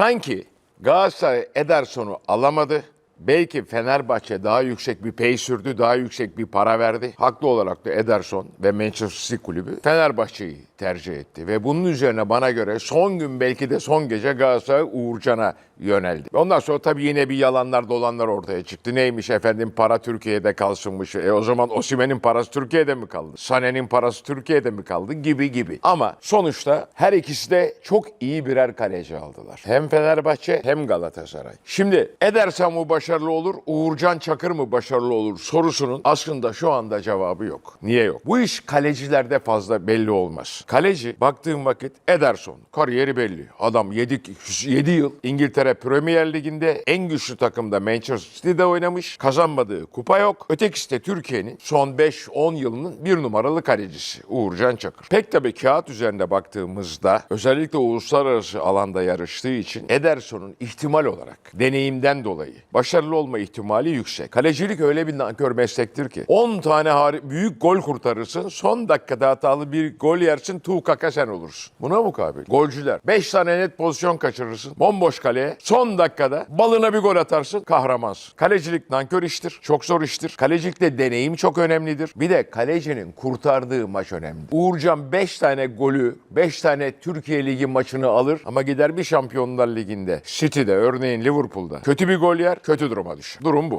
Sanki Galatasaray Ederson'u alamadı. Belki Fenerbahçe daha yüksek bir pay sürdü, daha yüksek bir para verdi. Haklı olarak da Ederson ve Manchester City kulübü Fenerbahçe'yi tercih etti. Ve bunun üzerine bana göre son gün belki de son gece Galatasaray Uğurcan'a yöneldi. Ondan sonra tabii yine bir yalanlar dolanlar ortaya çıktı. Neymiş efendim para Türkiye'de kalsınmış. E o zaman Osimen'in parası Türkiye'de mi kaldı? Sané'nin parası Türkiye'de mi kaldı? Gibi gibi. Ama sonuçta her ikisi de çok iyi birer kaleci aldılar. Hem Fenerbahçe hem Galatasaray. Şimdi Ederson mu başarılı olur, Uğurcan Çakır mı başarılı olur sorusunun aslında şu anda cevabı yok. Niye yok? Bu iş kalecilerde fazla belli olmaz. Kaleci baktığım vakit Ederson. Kariyeri belli. Adam 7, 7 yıl İngiltere Premier Ligi'nde en güçlü takımda Manchester City'de oynamış. Kazanmadığı kupa yok. Ötekisi de Türkiye'nin son 5-10 yılının bir numaralı kalecisi Uğurcan Çakır. Pek tabii kağıt üzerinde baktığımızda özellikle uluslararası alanda yarıştığı için Ederson'un ihtimal olarak deneyimden dolayı başarılı olma ihtimali yüksek. Kalecilik öyle bir nankör meslektir ki 10 tane büyük gol kurtarırsın son dakikada hatalı bir gol yersin tu kaka sen olursun. Buna mukabil golcüler 5 tane net pozisyon kaçırırsın bomboş kaleye son dakikada balına bir gol atarsın kahramansın. Kalecilik nankör iştir çok zor iştir. Kalecilikte deneyim çok önemlidir. Bir de kalecinin kurtardığı maç önemli. Uğurcan 5 tane golü 5 tane Türkiye Ligi maçını alır ama gider bir Şampiyonlar Ligi'nde City'de örneğin Liverpool'da kötü bir gol yer kötü duruma düşer. Durum bu.